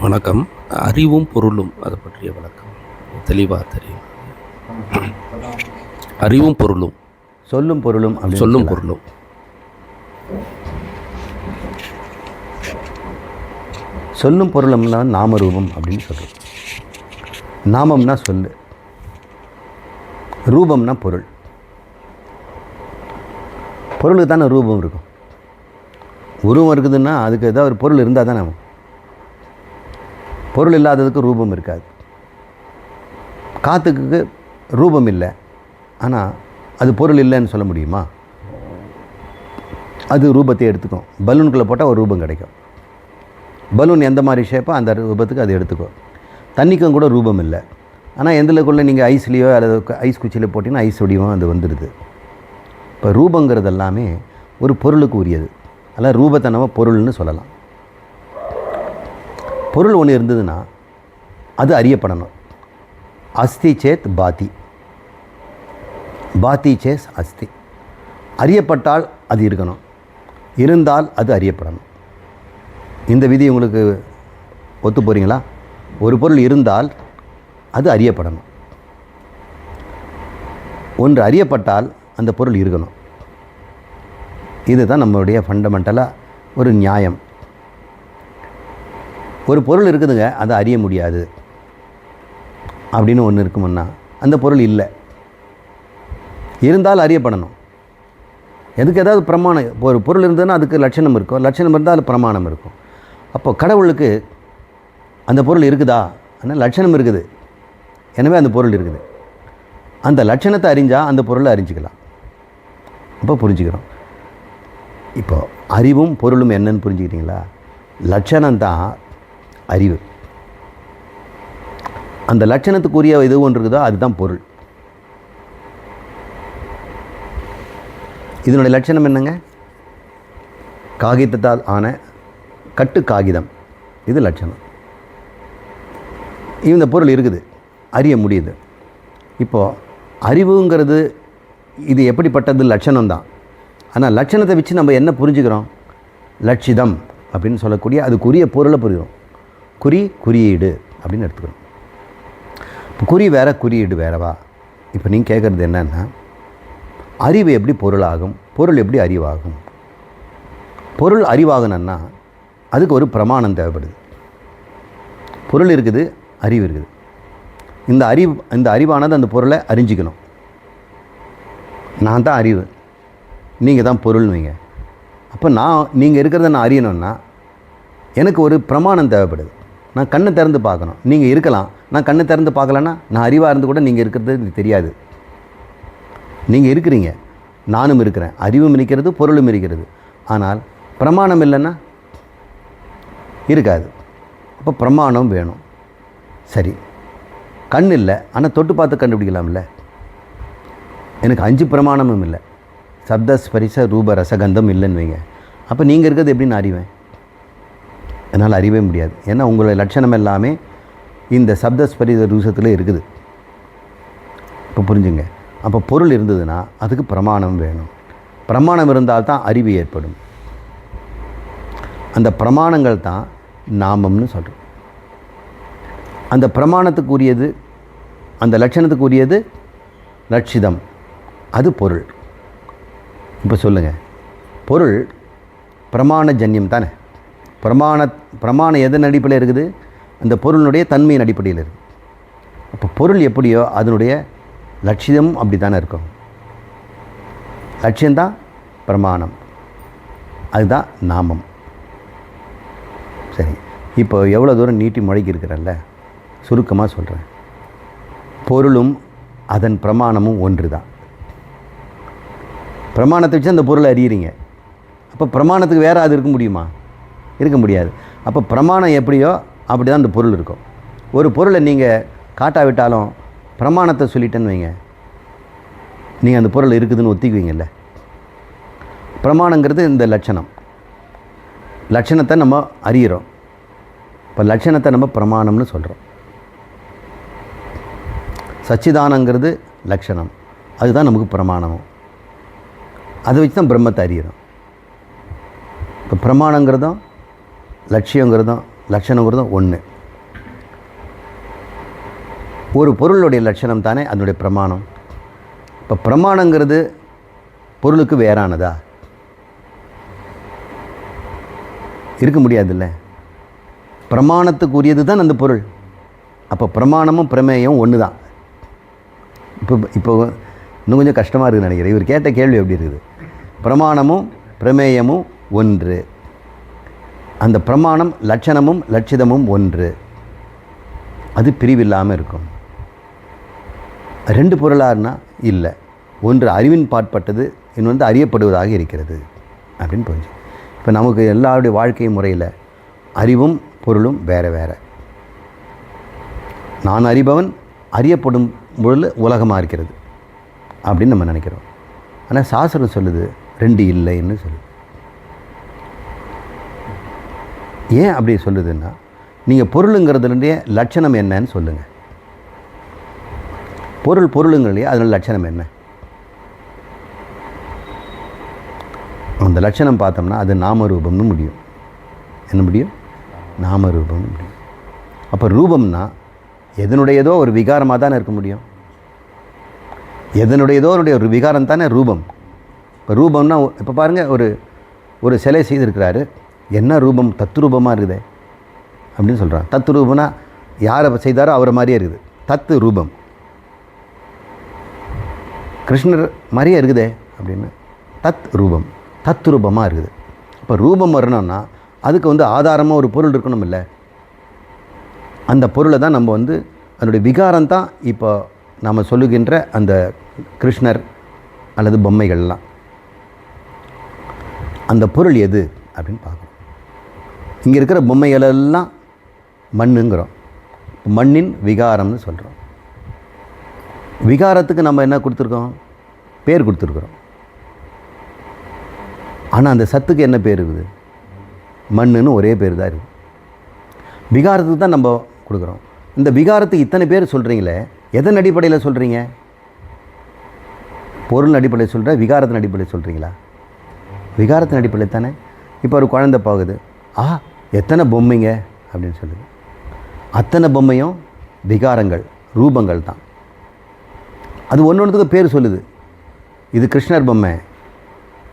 வணக்கம். அறிவும் பொருளும் அதை பற்றிய விளக்கம் தெளிவாக தெரியும். அறிவும் பொருளும். சொல்லும் பொருளும் சொல்லும். பொருளும். சொல்லும் பொருளம்னா நாமரூபம் அப்படின்னு சொல்கிறோம் நாமம்னா சொல்லு. ரூபம்னா பொருள். பொருளுக்கு தானே ரூபம் இருக்கும். உருவம் இருக்குதுன்னா அதுக்கு ஏதாவது ஒரு பொருள் இருந்தால் தானே பொருள் இல்லாததுக்கு ரூபம் இருக்காது. காற்றுக்கு ரூபம் இல்லை. ஆனால் அது பொருள் இல்லைன்னு சொல்ல முடியுமா? அது ரூபத்தை எடுத்துக்கும் பலூனுக்குள்ளே போட்டால் ஒரு ரூபம் கிடைக்கும். பலூன் எந்த மாதிரி ஷேப்போ அந்த ரூபத்துக்கு அது எடுத்துக்கும் தண்ணிக்கும் கூட ரூபம் இல்லை. ஆனால் எந்தலக்குள்ளே நீங்கள் ஐஸ்லேயோ அல்லது ஐஸ் குச்சியில் போட்டிங்கன்னா ஐஸ் வடிவம் அது வந்துடுது. இப்போ ரூபங்கிறது எல்லாமே ஒரு பொருளுக்கு உரியது. அதெல்லாம் ரூபத்தை நம்ம பொருள்னு சொல்லலாம். பொருள் ஒன்று இருந்ததுன்னா அது அறியப்படணும். அஸ்தி சேத் பாதி. பாத்தி சேஸ் அஸ்தி. அறியப்பட்டால் அது இருக்கணும். இருந்தால் அது அறியப்படணும். இந்த விதி உங்களுக்கு ஒத்து போகிறீங்களா ஒரு பொருள் இருந்தால் அது அறியப்படணும். ஒன்று அறியப்பட்டால் அந்த பொருள் இருக்கணும். இதுதான் நம்மளுடைய ஃபண்டமெண்டலாக ஒரு நியாயம். ஒரு பொருள் இருக்குதுங்க அதை அறிய முடியாது. அப்படின்னு ஒன்று இருக்குமுன்னா அந்த பொருள் இல்லை. இருந்தால் அறியப்படணும். எதுக்கு ஏதாவது பிரமாணம் இப்போ ஒரு பொருள் இருந்ததுன்னா அதுக்கு லட்சணம் இருக்கும். லட்சணம் இருந்தால் அது பிரமாணம் இருக்கும். அப்போ கடவுளுக்கு அந்த பொருள் இருக்குதா? ஆனால் லட்சணம் இருக்குது. எனவே அந்த பொருள் இருக்குது. அந்த லட்சணத்தை அறிஞ்சால் அந்த பொருளை அறிஞ்சிக்கலாம். அப்போ புரிஞ்சுக்கிறோம். இப்போ அறிவும் பொருளும் என்னன்னு புரிஞ்சுக்கிட்டீங்களா? லட்சணம் தான் அறிவு. அந்த லட்சணத்துக்குரிய எது ஒன்று இருக்குதோ அதுதான் பொருள். இதனுடைய லட்சணம் என்னங்க? காகிதத்தால் ஆன கட்டு காகிதம். இது லட்சணம். இந்த பொருள் இருக்குது. அறிய முடியுது. இப்போது அறிவுங்கிறது இது எப்படிப்பட்டது? லட்சணம் தான். ஆனால் லட்சணத்தை வச்சு நம்ம என்ன புரிஞ்சுக்கிறோம்? லட்சிதம் அப்படின்னு சொல்லக்கூடிய அதுக்குரிய பொருளை புரியும் குறி குறியீடு அப்படின்னு எடுத்துக்கிறோம். இப்போ குறி வேற குறியீடு வேறவா? இப்போ நீங்கள் கேட்குறது என்னென்னா அறிவு எப்படி பொருளாகும்? பொருள் எப்படி அறிவாகும்? பொருள் அறிவாகணும்னா அதுக்கு ஒரு பிரமாணம் தேவைப்படுது. பொருள் இருக்குது அறிவு இருக்குது. இந்த அறிவு இந்த அறிவானது அந்த பொருளை அறிஞ்சிக்கணும். நான் தான் அறிவு. நீங்கள் தான் பொருள்னு வைங்க. அப்போ நான் நீங்கள் இருக்கிறத நான் அறியணும்னா எனக்கு ஒரு பிரமாணம் தேவைப்படுது. நான் கண்ணை திறந்து பார்க்கணும். நீங்கள் இருக்கலாம். நான் கண்ணை திறந்து பார்க்கலன்னா நான் அறிவாக இருந்து கூட நீங்கள் இருக்கிறது எனக்கு தெரியாது. நீங்கள் இருக்கிறீங்க. நானும் இருக்கிறேன். அறிவும் இருக்கிறது பொருளும் இருக்கிறது. ஆனால் பிரமாணம் இல்லைன்னா இருக்காது. அப்போ பிரமாணம் வேணும். சரி. கண் இல்லை. ஆனால் தொட்டு பார்த்து கண்டுபிடிக்கலாம்ல. எனக்கு அஞ்சு பிரமாணமும் இல்லை. சப்த ஸ்பரிச ரூப ரசகந்தம் இல்லைன்னு வைங்க. அப்போ நீங்கள் இருக்கிறது எப்படி நான் அறிவேன். என்னால் அறியவே முடியாது. ஏன்னா உங்களுடைய லட்சணம் எல்லாமே இந்த சப்தஸ்பரிச ரூசத்தில் இருக்குது. இப்போ புரிஞ்சுங்க. அப்போ பொருள் இருந்ததுன்னா அதுக்கு பிரமாணம் வேணும். பிரமாணம் இருந்தால் தான் அறிவு ஏற்படும். அந்த பிரமாணங்கள் தான் நாமம்னு சொல்கிறோம் அந்த பிரமாணத்துக்குரியது அந்த லட்சணத்துக்குரியது லட்சிதம். அது பொருள். இப்போ சொல்லுங்கள் பொருள் பிரமாண ஜன்யம் தானே? பிரமாண பிரமாணம் எதன் அடிப்படையில் இருக்குது? அந்த பொருளினுடைய தன்மையின் அடிப்படையில் இருக்குது அப்போ பொருள் எப்படியோ அதனுடைய லட்சியம் அப்படி தானே இருக்கும். லட்சியம்தான் பிரமாணம். அதுதான் நாமம். சரி இப்போ எவ்வளோ தூரம் நீட்டி முழக்கி இருக்கிறல்ல சுருக்கமாக சொல்கிறேன் பொருளும் அதன் பிரமாணமும் ஒன்று தான் பிரமாணத்தை வச்சு அந்த பொருளை அறியிறீங்க. அப்போ பிரமாணத்துக்கு வேறு அது இருக்க முடியுமா? இருக்க முடியாது. அப்போ பிரமாணம் எப்படியோ அப்படி தான் அந்த பொருள் இருக்கும். ஒரு பொருளை நீங்கள் காட்டாவிட்டாலும் பிரமாணத்தை சொல்லிட்டேன்னு வைங்க. நீங்கள் அந்த பொருள் இருக்குதுன்னு ஒத்திக்குவீங்கல்ல. பிரமாணங்கிறது இந்த லட்சணம். லட்சணத்தை நம்ம அறிகிறோம் இப்போ லட்சணத்தை நம்ம பிரமாணம்னு சொல்கிறோம் சச்சிதானங்கிறது லட்சணம். அதுதான் நமக்கு பிரமாணம். அதை வச்சு தான் பிரம்மத்தை அறிகிறோம். இப்போ பிரமாணங்கிறதும் லட்சியங்கிறதும் லட்சணங்கிறதும் ஒன்று ஒரு பொருளுடைய லட்சணம் தானே அதனுடைய பிரமாணம். இப்போ பிரமாணங்கிறது பொருளுக்கு வேறானதா? இருக்க முடியாதுல்ல. பிரமாணத்துக்குரியது தான் அந்த பொருள். அப்போ பிரமாணமும் பிரமேயம் ஒன்று தான் இப்போ இப்போ இன்னும் கொஞ்சம் கஷ்டமாக இருக்குதுன்னு நினைக்கிறேன். இவர் கேட்ட கேள்வி எப்படி இருக்குது? பிரமாணமும் பிரமேயமும் ஒன்று. அந்த பிரமாணம் லட்சணமும் லட்சிதமும் ஒன்று. அது பிரிவில்லாமல் இருக்கும். ரெண்டு பொருளார்னா இல்லை. ஒன்று அறிவின் பாட்பட்டது இன்னொன்று அறியப்படுவதாக இருக்கிறது அப்படின்னு புரிஞ்சு. இப்போ நமக்கு எல்லாருடைய வாழ்க்கை முறையில் அறிவும் பொருளும் வேறு வேறு. நான் அறிபவன் அறியப்படும் பொருள் உலகமாக இருக்கிறது அப்படின்னு நம்ம நினைக்கிறோம். ஆனால் சாஸ்திரம் சொல்லுது ரெண்டு இல்லைன்னு சொல்லுது ஏன் அப்படி சொல்லுதுன்னா நீங்கள் பொருளுங்கிறதுலேருந்தே லட்சணம் என்னன்னு சொல்லுங்கள் பொருள் பொருளுங்கிறலையே அதில் லட்சணம் என்ன? அந்த லட்சணம் பார்த்தோம்னா அது நாமரூபம்னு முடியும். என்ன முடியும்? நாமரூபம்னு முடியும். அப்போ ரூபம்னா எதனுடையதோ ஒரு விகாரமாக தானே இருக்க முடியும்? எதனுடையதோ ஒரு விகாரம் தானே ரூபம். இப்போ ரூபம்னா இப்போ பாருங்கள் ஒரு ஒரு சிலை செய்திருக்கிறாரு. என்ன ரூபம்? தத்ரூபமாக இருக்குதே. அப்படின்னு சொல்கிறான் தத்து ரூபம்னா யாரை செய்தாரோ அவரை மாதிரியே இருக்குது. தத்து ரூபம். கிருஷ்ணர் மாதிரியே இருக்குதே அப்படின்னு. தத் ரூபம். தத் ரூபமாக இருக்குது. இப்போ ரூபம் வரணும்னா அதுக்கு வந்து ஆதாரமாக ஒரு பொருள் இருக்கணும் இல்லை அந்த பொருளை தான் நம்ம வந்து அதனுடைய விகாரம் தான் இப்போ நாம் சொல்லுகின்ற அந்த கிருஷ்ணர் அல்லது பொம்மைகள்லாம். அந்த பொருள் எது அப்படின்னு பார்க்கணும். இங்கே இருக்கிற பொம்மைகள் எல்லாம் மண்ணுங்கிறோம். மண்ணின் விகாரம்னு சொல்கிறோம் விகாரத்துக்கு நம்ம என்ன கொடுத்துருக்கோம்? பேர் கொடுத்துருக்குறோம். ஆனால் அந்த சத்துக்கு என்ன பேர் இருக்குது? மண்ணுன்னு ஒரே பேர் தான் இருக்குது. விகாரத்துக்கு தான் நம்ம கொடுக்குறோம். இந்த விகாரத்துக்கு இத்தனை பேர் சொல்கிறீங்களே எதன் அடிப்படையில் சொல்கிறீங்க பொருள் அடிப்படையில் சொல்கிற விகாரத்தின் அடிப்படையில் சொல்கிறீங்களா விகாரத்தின் அடிப்படையில் தானே? இப்போ ஒரு குழந்தை போகுது. ஆ எத்தனை பொம்மைங்க? அப்படின்னு சொல்லுது. அத்தனை பொம்மையும் விகாரங்கள் ரூபங்கள் தான். அது ஒன்று ஒன்றுத்துக்கு பேர் சொல்லுது. இது கிருஷ்ணர் பொம்மை.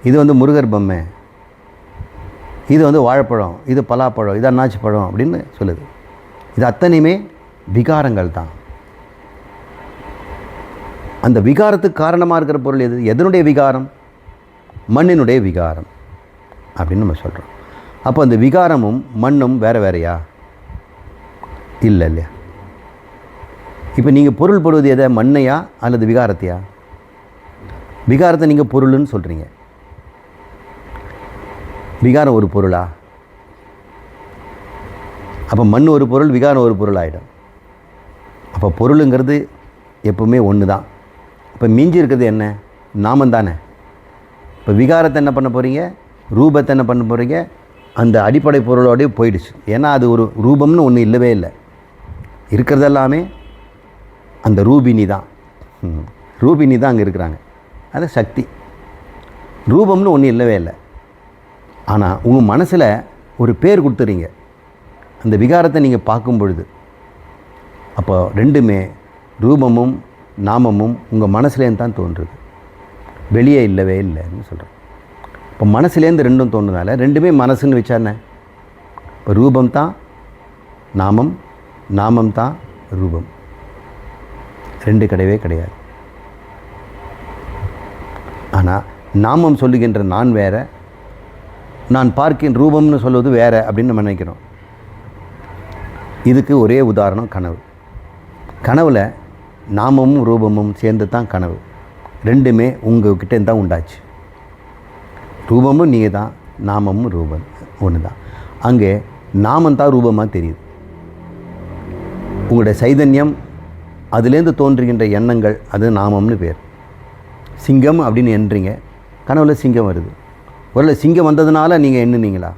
இது வந்து முருகர் பொம்மை. இது வந்து வாழைப்பழம். இது பலாப்பழம். இது அண்ணாச்சி பழம் அப்படின்னு சொல்லுது. இது அத்தனையுமே விகாரங்கள் தான். அந்த விகாரத்துக்கு காரணமாக இருக்கிற பொருள் எது? எதனுடைய விகாரம்? மண்ணினுடைய விகாரம் அப்படின்னு நம்ம சொல்கிறோம் அப்போ அந்த விகாரமும் மண்ணும் வேறு வேறையா? இல்லை இல்லையா? இப்போ நீங்கள் பொருள் போடுவது எதை? மண்ணையா அல்லது விகாரத்தையா? விகாரத்தை நீங்கள் பொருள்னு சொல்கிறீங்க விகாரம் ஒரு பொருளா? அப்போ மண் ஒரு பொருள் விகாரம் ஒரு பொருள் ஆகிடும் அப்போ பொருளுங்கிறது எப்பவுமே ஒன்று தான் இப்போ மிஞ்சி இருக்கிறது என்ன? நாமம் தானே இப்போ விகாரத்தை என்ன பண்ண போகிறீங்க ரூபத்தை என்ன பண்ண போகிறீங்க அந்த அடிப்படை பொருளோடய போயிடுச்சு. ஏன்னா அது ஒரு ரூபம்னு ஒன்று இல்லவே இல்லை. இருக்கிறதெல்லாமே அந்த ரூபினி தான். ரூபினி தான் அங்கே இருக்கிறாங்க. அது சக்தி. ரூபம்னு ஒன்று இல்லவே இல்லை. ஆனால் உங்கள் மனசில் ஒரு பேர் கொடுத்துறீங்க. அந்த விகாரத்தை நீங்கள் பார்க்கும் பொழுது. அப்போ ரெண்டுமே ரூபமும் நாமமும் உங்கள் மனசுலேருந்து தான் தோன்றுது. வெளியே இல்லவே இல்லைன்னு சொல்கிறேன் இப்போ மனசுலேருந்து ரெண்டும் தோணுனால ரெண்டுமே மனசுன்னு வச்சானே இப்போ ரூபம் தான் நாமம் நாமம் தான் ரூபம். ரெண்டு கிடையவே கிடையாது. ஆனால் நாமம் சொல்லுகின்ற நான் வேற நான் பார்க்கின் ரூபம்னு சொல்வது வேற அப்படின்னு நம்ம நினைக்கிறோம். இதுக்கு ஒரே உதாரணம் கனவு. கனவில் நாமமும் ரூபமும் சேர்ந்து தான் கனவு. ரெண்டுமே உங்கள்கிட்ட தான் உண்டாச்சு. ரூபமும் நீங்கள் தான் நாமமும் ரூபம் ஒன்று தான் அங்கே நாமந்தான் ரூபமாக தெரியுது. உங்களுடைய சைதன்யம் அதுலேருந்து தோன்றுகின்ற எண்ணங்கள் அது நாமம்னு பேர். சிங்கம் அப்படின்னு எண்றீங்க கனவுல சிங்கம் வருது. ஒருவேளை சிங்கம் வந்ததுனால நீங்கள் எண்ணுனீங்களா?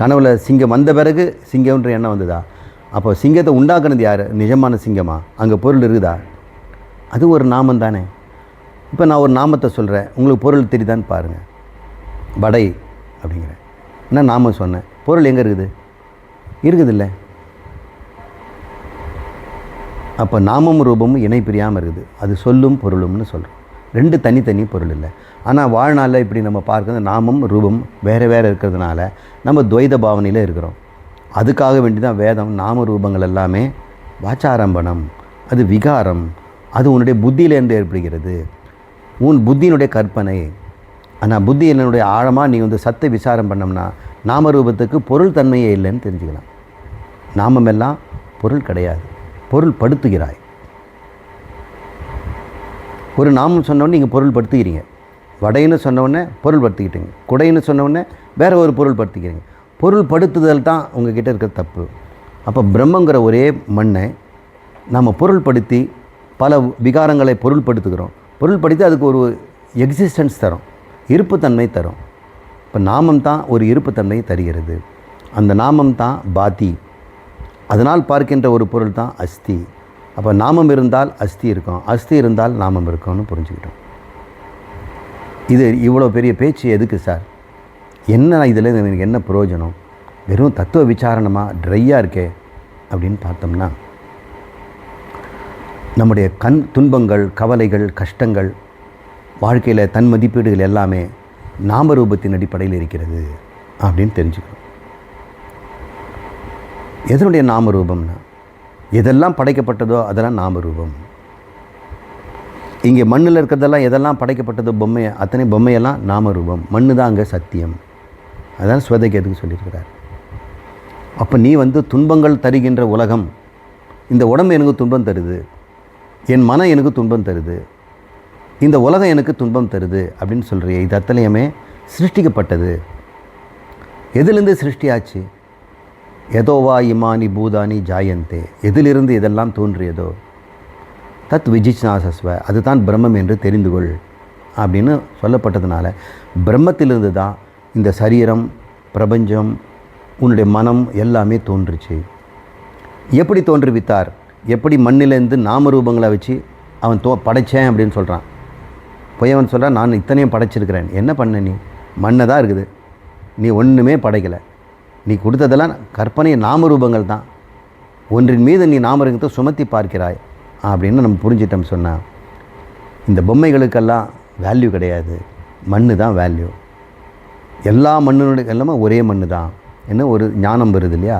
கனவுல சிங்கம் வந்த பிறகு சிங்கம்ன்ற எண்ணம் வந்ததா? அப்போ சிங்கத்தை உண்டாக்குனது யார்? நிஜமான சிங்கமா? அங்கே பொருள் இருக்குதா? அது ஒரு நாமம் தானே இப்போ நான் ஒரு நாமத்தை சொல்கிறேன் உங்களுக்கு பொருள் தெரியுதான்னு பாருங்கள் வடை அப்படிங்கிறேன். என்ன நாமம் சொன்னேன்? பொருள் எங்கே இருக்குது? இருக்குதில்ல. அப்போ நாமம் ரூபமும் இணை பிரியாமல் இருக்குது. அது சொல்லும் பொருளும்னு சொல்கிறோம் ரெண்டு தனித்தனி பொருள் இல்லை. ஆனால் வாழ்நாளில் இப்படி நம்ம பார்க்குறது நாமம் ரூபம் வேறு வேறு இருக்கிறதுனால நம்ம துவைத பாவனையில் இருக்கிறோம். அதுக்காக வேண்டி தான் வேதம் நாம ரூபங்கள் எல்லாமே வாச்சாரம்பணம். அது விகாரம். அது உன்னுடைய புத்தியிலேருந்து ஏற்படுகிறது. உன் புத்தியினுடைய கற்பனை. ஆனால் புத்தி என்னுடைய ஆழமாக நீ வந்து சத்தை விசாரம் பண்ணோம்னா நாமரூபத்துக்கு பொருள் தன்மையே இல்லைன்னு தெரிஞ்சுக்கலாம். நாமமெல்லாம் பொருள் கிடையாது. பொருள் படுத்துகிறாய். ஒரு நாமம் சொன்னோடனே நீங்கள் பொருள் படுத்துக்கிறீங்க. வடைன்னு சொன்னோடனே பொருள் படுத்திக்கிட்டீங்க. குடைன்னு சொன்னோடனே வேறு ஒரு பொருள் படுத்திக்கிறீங்க. பொருள் படுத்துதல் தான் உங்ககிட்ட இருக்கிற தப்பு. அப்போ பிரம்மங்கிற ஒரே மண்ணை நம்ம பொருள்படுத்தி பல விகாரங்களை பொருள்படுத்துகிறோம். பொருள்படுத்தி அதுக்கு ஒரு எக்ஸிஸ்டன்ஸ் தரும். இருப்புத்தன்மை தரும். இப்போ நாமம் தான் ஒரு இருப்புத்தன்மையை தருகிறது. அந்த நாமம் தான் பாதி. அதனால் பார்க்கின்ற ஒரு பொருள் தான் அஸ்தி. அப்போ நாமம் இருந்தால் அஸ்தி இருக்கும். அஸ்தி இருந்தால் நாமம் இருக்கும்னு புரிஞ்சுக்கிட்டோம். இது இவ்வளோ பெரிய பேச்சு எதுக்கு சார்? என்ன இதில் எனக்கு என்ன பிரயோஜனம்? வெறும் தத்துவ விசாரணமாக ட்ரையாக இருக்கே அப்படின்னு பார்த்தோம்னா நம்முடைய கண் துன்பங்கள் கவலைகள் கஷ்டங்கள் வாழ்க்கையில் தன் மதிப்பீடுகள் எல்லாமே நாமரூபத்தின் அடிப்படையில் இருக்கிறது அப்படின்னு தெரிஞ்சுக்கணும். எதனுடைய நாமரூபம்னா எதெல்லாம் படைக்கப்பட்டதோ அதெல்லாம் நாமரூபம். இங்கே மண்ணில் இருக்கிறதெல்லாம் எதெல்லாம் படைக்கப்பட்டதோ பொம்மை அத்தனை பொம்மையெல்லாம் நாமரூபம். மண்ணு தான் அங்கே சத்தியம். அதான் சுவதைக்கு எதுக்கு சொல்லியிருக்கிறார். அப்போ நீ வந்து துன்பங்கள் தருகின்ற உலகம் இந்த உடம்பு எனக்கு துன்பம் தருது. என் மனம் எனக்கு துன்பம் தருது இந்த உலகம் எனக்கு துன்பம் தருது அப்படின்னு சொல்கிறிய இது அத்தனையுமே சிருஷ்டிக்கப்பட்டது. எதிலிருந்து சிருஷ்டியாச்சு? எதோவா இமானி பூதானி ஜாயந்தே. எதிலிருந்து இதெல்லாம் தோன்றியதோ? தத் விஜிச்னாசஸ்வ அதுதான் பிரம்மம் என்று தெரிந்து கொள் அப்படின்னு சொல்லப்பட்டதுனால பிரம்மத்திலிருந்து தான் இந்த சரீரம் பிரபஞ்சம் உன்னுடைய மனம் எல்லாமே தோன்றுச்சு. எப்படி தோன்றுவித்தார்? எப்படி மண்ணிலேருந்து நாமரூபங்களை வச்சு அவன் தோ படைச்சேன் அப்படின்னு சொல்கிறான் பொய்யவன் சொல்கிறான் நான் இத்தனையும் படைச்சிருக்கிறேன். என்ன பண்ண நீ? மண்ணை தான் இருக்குது. நீ ஒன்றுமே படைக்கலை. நீ கொடுத்ததெல்லாம் கற்பனை நாமரூபங்கள் தான். ஒன்றின் மீது நீ நாமரூபத்தை சுமத்தி பார்க்கிறாய். அப்படின்னு நம்ம புரிஞ்சிட்டோம் சொன்னால் இந்த பொம்மைகளுக்கெல்லாம் வேல்யூ கிடையாது. மண்ணு தான் வேல்யூ எல்லா மண்ணினுடைய எல்லாமே ஒரே மண் தான். என்ன? ஒரு ஞானம் வருது இல்லையா?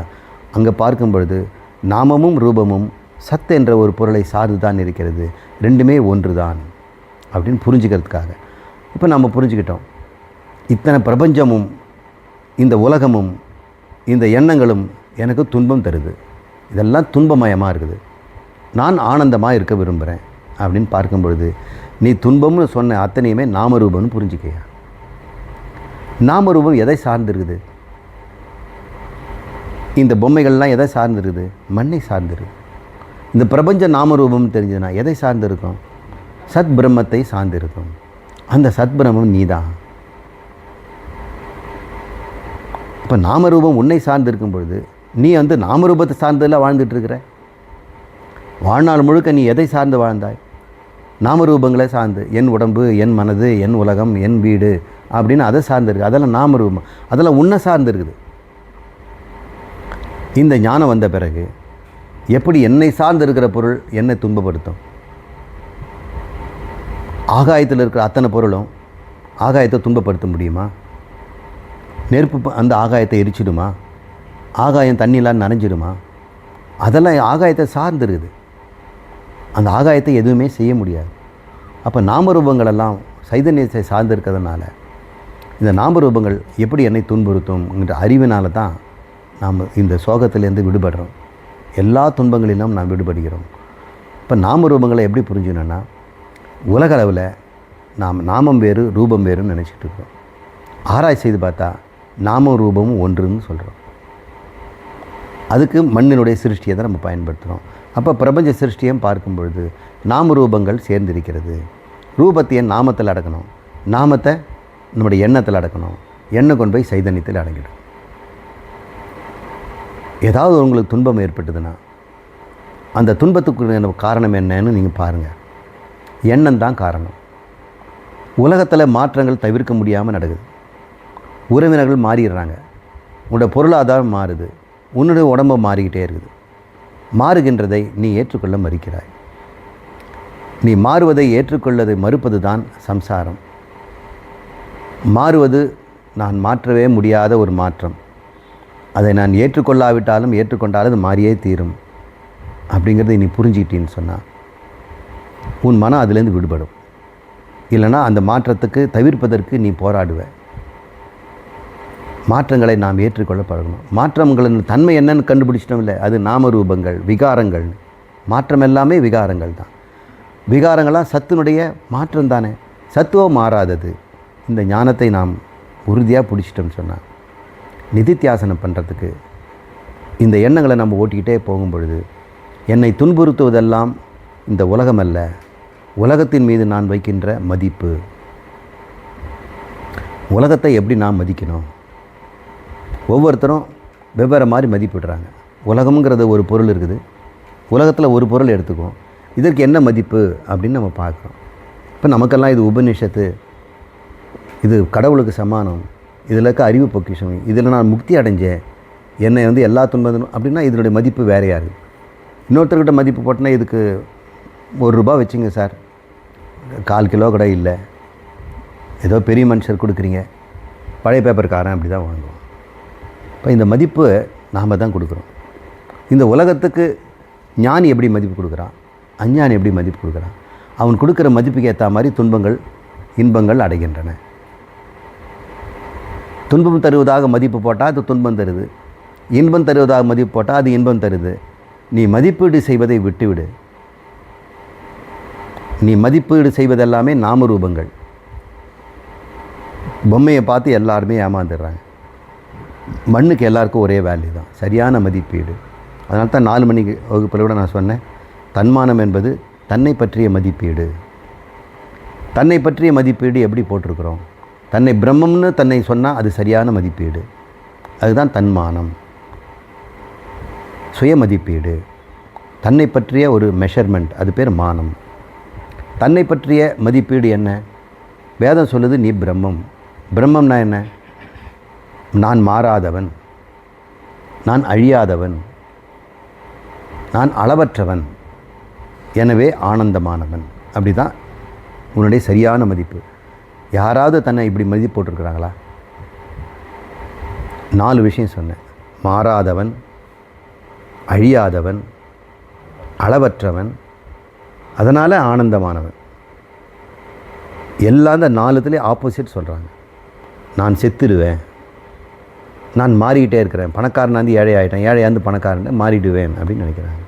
அங்கே பார்க்கும் பொழுது நாமமும் ரூபமும் சத்து என்ற ஒரு பொருளை சார்ந்து தான் இருக்கிறது. ரெண்டுமே ஒன்று தான் அப்படின்னு புரிஞ்சுக்கிறதுக்காக. இப்போ நம்ம புரிஞ்சுக்கிட்டோம். இத்தனை பிரபஞ்சமும் இந்த உலகமும் இந்த எண்ணங்களும் எனக்கு துன்பம் தருது. இதெல்லாம் துன்பமயமாக இருக்குது. நான் ஆனந்தமாக இருக்க விரும்புகிறேன் அப்படின்னு பார்க்கும் பொழுது நீ துன்பம்னு சொன்ன அத்தனையுமே நாமரூபம்னு புரிஞ்சுக்கையா? நாமரூபம் எதை சார்ந்திருக்குது? இந்த பொம்மைகள்லாம் எதை சார்ந்திருக்குது? மண்ணை சார்ந்திருக்கு இந்த பிரபஞ்ச நாமரூபம் தெரிஞ்சதுன்னா எதை சார்ந்திருக்கும்? சத் பிரம்மத்தை சார்ந்திருக்கும். அந்த சத் பிரம்மம் நீதான் இப்போ நாமரூபம் உன்னை சார்ந்திருக்கும் பொழுது நீ வந்து நாமரூபத்தை சார்ந்ததில் வாழ்ந்துட்டுருக்கிற. வாழ்நாள் முழுக்க நீ எதை சார்ந்து வாழ்ந்தாய்? நாமரூபங்களை சார்ந்து என் உடம்பு என் மனது என் உலகம் என் வீடு அப்படின்னு அதை சார்ந்திருக்கு. அதெல்லாம் நாமரூபம். அதெல்லாம் உன்னை சார்ந்திருக்குது. இந்த ஞானம் வந்த பிறகு எப்படி என்னை சார்ந்து இருக்கிற பொருள் என்னை துன்பப்படுத்தும்? ஆகாயத்தில் இருக்கிற அத்தனை பொருளும் ஆகாயத்தை துன்பப்படுத்த முடியுமா? நெருப்பு ப- அந்த ஆகாயத்தை எரிச்சிடுமா? ஆகாயம் தண்ணிலாம் நனைஞ்சிடுமா? அதெல்லாம் ஆகாயத்தை சார்ந்து இருக்குது அந்த ஆகாயத்தை எதுவுமே செய்ய முடியாது. அப்போ நாமரூபங்களெல்லாம் சைதன்யத்தை சார்ந்து இருக்கிறதுனால இந்த நாமரூபங்கள் எப்படி என்னை துன்புறுத்தும்ங்கிற அறிவினால தான் நாம் இந்த சோகத்திலேருந்து விடுபடுறோம். எல்லா துன்பங்களிலும் நாம் விடுபடுகிறோம். இப்போ நாமரூபங்களை எப்படி புரிஞ்சுக்கணுன்னா உலக அளவில் நாம் நாமம் வேறு ரூபம் வேறுன்னு நினச்சிட்டு இருக்கோம். ஆராய்ச்சி செய்து பார்த்தா நாமம் ரூபமும் ஒன்றுன்னு சொல்கிறோம் அதுக்கு மண்ணினுடைய சிருஷ்டியை தான் நம்ம பயன்படுத்துகிறோம் அப்போ பிரபஞ்ச சிருஷ்டியும் பார்க்கும் பொழுது நாம ரூபங்கள் சேர்ந்திருக்கிறது. ரூபத்தை நாமத்தில் அடக்கணும். நாமத்தை நம்முடைய எண்ணத்தில் அடக்கணும். எண்ணெய் கொண்டு போய் சைதன்யத்தில் அடங்கிடும் ஏதாவது உங்களுக்கு துன்பம் ஏற்பட்டதுன்னா அந்த துன்பத்துக்கு காரணம் என்னன்னு நீங்கள் பாருங்கள் எண்ணம் தான் காரணம். உலகத்தில் மாற்றங்கள் தவிர்க்க முடியாமல் நடக்குது. உறவினர்கள் மாறிடுறாங்க. உன்னோட பொருளாதாரம் மாறுது. உன்னுடைய உடம்பு மாறிக்கிட்டே இருக்குது. மாறுகின்றதை நீ ஏற்றுக்கொள்ள மறுக்கிறாய். நீ மாறுவதை ஏற்றுக்கொள்ளதை மறுப்பது தான் சம்சாரம். மாறுவது நான் மாற்றவே முடியாத ஒரு மாற்றம். அதை நான் ஏற்றுக்கொள்ளாவிட்டாலும் ஏற்றுக்கொண்டாலும் அது மாறியே தீரும். அப்படிங்கிறத நீ புரிஞ்சுக்கிட்டேன்னு சொன்னால் உன் மனம் அதுலேருந்து விடுபடும். இல்லைன்னா அந்த மாற்றத்துக்கு தவிர்ப்பதற்கு நீ போராடுவ. மாற்றங்களை நாம் ஏற்றுக்கொள்ள பழகணும். மாற்றங்களின் தன்மை என்னன்னு கண்டுபிடிச்சிட்டோம் இல்லை அது நாமரூபங்கள் விகாரங்கள். மாற்றம் எல்லாமே விகாரங்கள் தான். விகாரங்களாக சத்துனுடைய மாற்றம் தானே. சத்துவம் மாறாதது. இந்த ஞானத்தை நாம் உறுதியாக பிடிச்சிட்டோம்னு சொன்னால் நிதித்தியாசனம் பண்ணுறதுக்கு இந்த எண்ணங்களை நம்ம ஓட்டிக்கிட்டே போகும் பொழுது என்னை துன்புறுத்துவதெல்லாம் இந்த உலகம் அல்ல உலகத்தின் மீது நான் வைக்கின்ற மதிப்பு. உலகத்தை எப்படி நான் மதிக்கணும்? ஒவ்வொருத்தரும் வெவ்வேறு மாதிரி மதிப்பிடுறாங்க. உலகம்ங்கிறது ஒரு பொருள் இருக்குது. உலகத்தில் ஒரு பொருள் எடுத்துக்குவோம். இதற்கு என்ன மதிப்பு அப்படின்னு நம்ம பார்க்குறோம். இப்போ நமக்கெல்லாம் இது உபநிஷத்து இது கடவுளுக்கு சமானம் இதில் இருக்க அறிவு பொக்கிஷம். இதில் நான் முக்தி அடைஞ்சேன். என்னை வந்து எல்லா துன்பம் அப்படின்னா இதனுடைய மதிப்பு வேறையாக இருக்குது இன்னொருத்தர்கிட்ட மதிப்பு போட்டோன்னா இதுக்கு ஒரு ரூபா வச்சுங்க சார். கால் கிலோ கூட இல்லை. ஏதோ பெரிய மனுஷர் கொடுக்குறீங்க. பழைய பேப்பர்காரன் அப்படி தான் வாங்குவோம் இப்போ இந்த மதிப்பு நாம் தான் கொடுக்குறோம். இந்த உலகத்துக்கு ஞானி எப்படி மதிப்பு கொடுக்குறான்? அஞ்ஞானி எப்படி மதிப்பு கொடுக்குறான்? அவன் கொடுக்குற மதிப்புக்கு ஏற்ற மாதிரி துன்பங்கள் இன்பங்கள் அடைகின்றன. துன்பம் தருவதாக மதிப்பு போட்டால் அது துன்பம் தருது. இன்பம் தருவதாக மதிப்பு போட்டால் அது இன்பம் தருது. நீ மதிப்பீடு செய்வதை விட்டுவிடு. நீ மதிப்பீடு செய்வதெல்லாமே நாமரூபங்கள். பொம்மையை பார்த்து எல்லாருமே ஏமாந்துடுறாங்க. மண்ணுக்கு எல்லாருக்கும் ஒரே வேல்யூ தான். சரியான மதிப்பீடு. அதனால தான் நாலு மணிக்கு வகுப்பில் கூட நான் சொன்னேன். தன்மானம் என்பது தன்னை பற்றிய மதிப்பீடு. தன்னை பற்றிய மதிப்பீடு எப்படி போட்டிருக்கிறோம்? தன்னை பிரம்மம்னு தன்னை சொன்னால் அது சரியான மதிப்பீடு. அதுதான் தன்மானம். சுய மதிப்பீடு தன்னை பற்றிய ஒரு மெஷர்மெண்ட் அது பேர் மானம். தன்னை பற்றிய மதிப்பீடு என்ன? வேதம் சொல்லுது நீ பிரம்மம். பிரம்மம்னா என்ன? நான் மாறாதவன். நான் அழியாதவன். நான் அளவற்றவன். எனவே ஆனந்தமானவன். அப்படி தான் உன்னுடைய சரியான மதிப்பு. யாராவது தன்னை இப்படி மதிப்பு போட்டிருக்கிறாங்களா நாலு விஷயம் சொன்னேன். மாறாதவன் அழியாதவன் அளவற்றவன் அதனால் ஆனந்தமானவன். எல்லாம் இந்த நாலுத்துலேயும் ஆப்போசிட் சொல்கிறாங்க நான் செத்துடுவேன். நான் மாறிக்கிட்டே இருக்கிறேன். பணக்காரனாந்து ஏழை ஆகிட்டேன் ஏழையாந்து பணக்காரன் மாறிடுவேன் அப்படின்னு நினைக்கிறாங்க.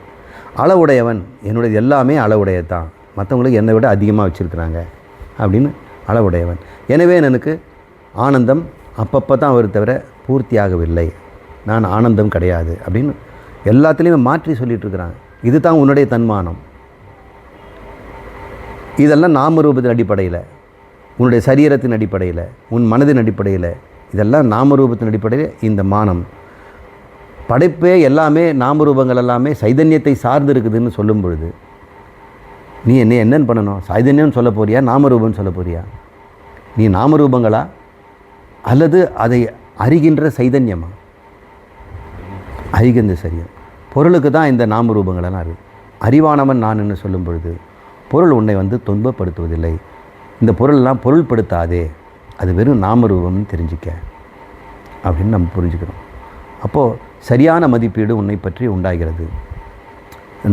அளவுடையவன் என்னுடைய எல்லாமே அளவுடையது தான் மற்றவங்களுக்கு என்னை விட அதிகமாக வச்சுருக்கிறாங்க அப்படின்னு அளவுடையவன். எனவே எனக்கு ஆனந்தம் அப்பப்போ தான் அவர் தவிர பூர்த்தியாகவில்லை. நான் ஆனந்தம் கிடையாது அப்படின்னு எல்லாத்துலேயுமே மாற்றி சொல்லிகிட்டு இருக்கிறாங்க. இது தான் உன்னுடைய தன்மானம். இதெல்லாம் நாமரூபத்தின் அடிப்படையில் உன்னுடைய சரீரத்தின் அடிப்படையில் உன் மனதின் அடிப்படையில் இதெல்லாம் நாமரூபத்தின் அடிப்படையில் இந்த மானம். படைப்பே எல்லாமே நாமரூபங்கள் எல்லாமே சைதன்யத்தை சார்ந்து இருக்குதுன்னு சொல்லும் பொழுது நீ என்ன என்னென்னு பண்ணணும்? சைதன்யம்னு சொல்ல போறியா? நாமரூபம்னு சொல்ல போறியா? நீ நாமரூபங்களா? அல்லது அதை அறிகின்ற சைதன்யமா? அறிகின்ற சரியம் பொருளுக்கு தான் இந்த நாமரூபங்களெல்லாம் இருக்குது அறிவானவன் நான் என்று சொல்லும் பொழுது பொருள் உன்னை வந்து துன்பப்படுத்துவதில்லை. இந்த பொருள்லாம் பொருள்படுத்தாதே. அது வெறும் நாமரூபம்னு தெரிஞ்சுக்க. அப்படின்னு நம்ம புரிஞ்சுக்கிறோம். அப்போது சரியான மதிப்பீடு உன்னை பற்றி உண்டாகிறது.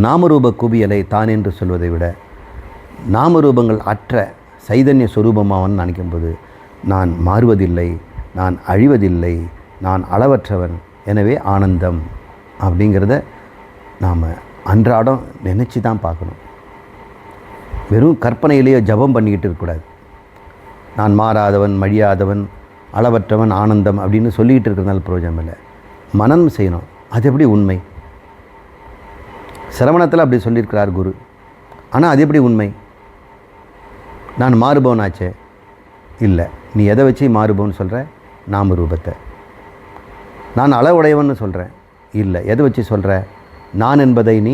நாமரூப குவியலை தான் என்று சொல்வதை விட நாமரூபங்கள் அற்ற சைதன்ய சுரூபமாவன் நினைக்கும்போது நான் மாறுவதில்லை நான் அழிவதில்லை நான் அளவற்றவன் எனவே ஆனந்தம் அப்படிங்கிறத நாம் அன்றாடம் நினச்சி தான் பார்க்கணும். வெறும் கற்பனையிலேயே ஜபம் பண்ணிக்கிட்டு இருக்கக்கூடாது. நான் மாறாதவன் மழியாதவன் அளவற்றவன் ஆனந்தம் அப்படின்னு சொல்லிக்கிட்டு இருக்கிறதுனால பிரயோஜனம் இல்லை மனம் செய்யணும். அது எப்படி உண்மை? சிரவணத்தில் அப்படி சொல்லியிருக்கிறார் குரு. ஆனால் அது எப்படி உண்மை? நான் மாறுபவனாச்சே? இல்லை. நீ எதை வச்சு மாறுபவன் சொல்கிற நாம ரூபத்தை. நான் அளவுடையவன் சொல்கிறேன் இல்லை. எதை வச்சு சொல்கிற நான் என்பதை நீ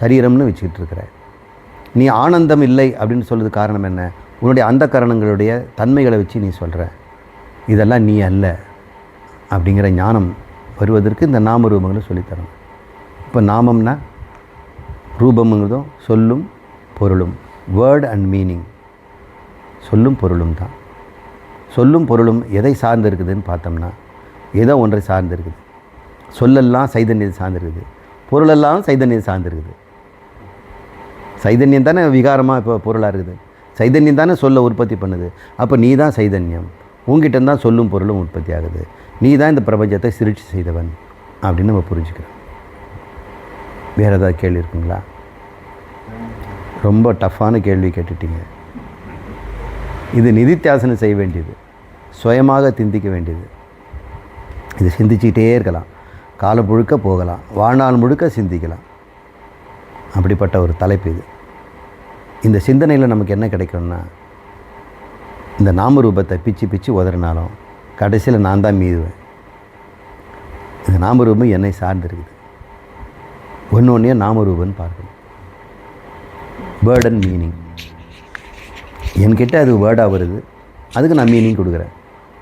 சரீரம்னு வச்சுக்கிட்டு இருக்கிற நீ ஆனந்தம் இல்லை அப்படின்னு சொல்கிறது காரணம் என்ன? உன்னுடைய அந்த கரணங்களுடைய தன்மைகளை வச்சு நீ சொல்கிற இதெல்லாம் நீ அல்ல அப்படிங்கிற ஞானம் வருவதற்கு இந்த நாம ரூபங்களை சொல்லித்தரணும். இப்போ நாமம்னா ரூபம்ங்கிறதும் சொல்லும் பொருளும். வேர்ட் அண்ட் மீனிங் சொல்லும் பொருளும் தான். சொல்லும் பொருளும் எதை சார்ந்து இருக்குதுன்னு பார்த்தோம்னா ஏதோ ஒன்றை சார்ந்து இருக்குது சொல்லெல்லாம் சைதன்யத்தை சார்ந்திருக்குது. பொருளெல்லாம் சைதன்யம் சார்ந்திருக்குது. சைதன்யம் தானே விகாரமாக இப்போ பொருளாக இருக்குது. சைதன்யம் தானே சொல்ல உற்பத்தி பண்ணுது. அப்போ நீ தான் சைதன்யம். உங்ககிட்ட தான் சொல்லும் பொருளும் உற்பத்தி ஆகுது. நீ தான் இந்த பிரபஞ்சத்தை சிரிச்சு செய்தவன். அப்படின்னு நம்ம புரிஞ்சுக்கிறோம். வேறு ஏதாவது கேள்வி இருக்குங்களா? ரொம்ப டஃப்பான கேள்வி கேட்டுட்டீங்க. இது நிதித்தியாசனம் செய்ய வேண்டியது. சுயமாக சிந்திக்க வேண்டியது. இது சிந்திச்சுக்கிட்டே இருக்கலாம். காலம் முழுக்க போகலாம். வாழ்நாள் முழுக்க சிந்திக்கலாம். அப்படிப்பட்ட ஒரு தலைப்பு இது. இந்த சிந்தனையில் நமக்கு என்ன கிடைக்கும்னா இந்த நாமரூபத்தை பிச்சு பிச்சு உதறினாலும் கடைசியில் நான் தான் மீதுவேன் இந்த நாமரூபம் என்னை சார்ந்திருக்குது. ஒன்று ஒன்றையும் நாமரூபம்னு பார்க்கணும். வேர்ட் அண்ட் மீனிங் என்கிட்ட அது வேர்டாக வருது. அதுக்கு நான் மீனிங் கொடுக்குறேன்.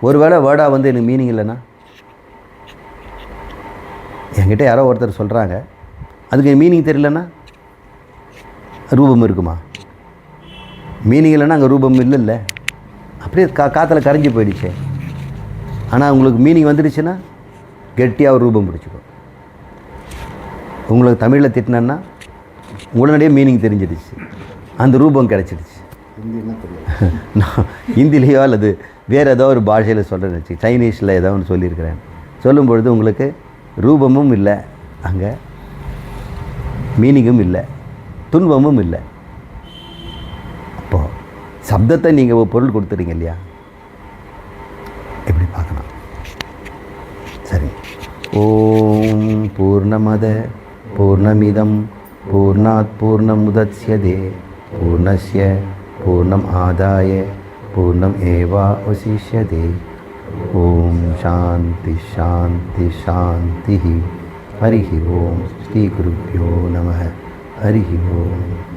ஒருவேளை வேர்டாக வந்து எனக்கு மீனிங் இல்லைன்னா? என்கிட்ட யாரோ ஒருத்தர் சொல்கிறாங்க அதுக்கு மீனிங் தெரியலன்னா? ரூபம் இருக்குமா? மீனிங் இல்லைன்னா அங்கே ரூபம் இல்லைல்ல. அப்படியே கா காற்றுல கரைஞ்சி போயிடுச்சே. ஆனால் உங்களுக்கு மீனிங் வந்துடுச்சுன்னா கெட்டியாக ஒரு ரூபம் பிடிச்சிக்கும். உங்களுக்கு தமிழில் திட்டினேன்னா உடனடியே மீனிங் தெரிஞ்சிடுச்சு. அந்த ரூபம் கிடச்சிடுச்சு. நான் ஹிந்திலேயோ அல்லது வேறு ஏதோ ஒரு பாஷையில் சொல்கிறேன்னு வச்சு சைனீஸில் ஏதோ ஒன்று சொல்லியிருக்கிறேன். சொல்லும் பொழுது உங்களுக்கு ரூபமும் இல்லை அங்கே மீனிங்கும் இல்லை துன்பமும் இல்லை. அப்போது சப்தத்தை நீங்கள் ஒரு பொருள் கொடுத்துறீங்க இல்லையா? எப்படி பார்க்கலாம்? சரி. ஓம் பூர்ணமத पूर्णमिदं पूर्णात् पूर्ण पूर्णस्य पूर्णम् आदाय, पूर्णम् एवावशिष्यते ॐ शान्ति शान्ति शान्तिः। हरिः ओं। श्रीगुरुभ्यो नमः। हरिः ओम्।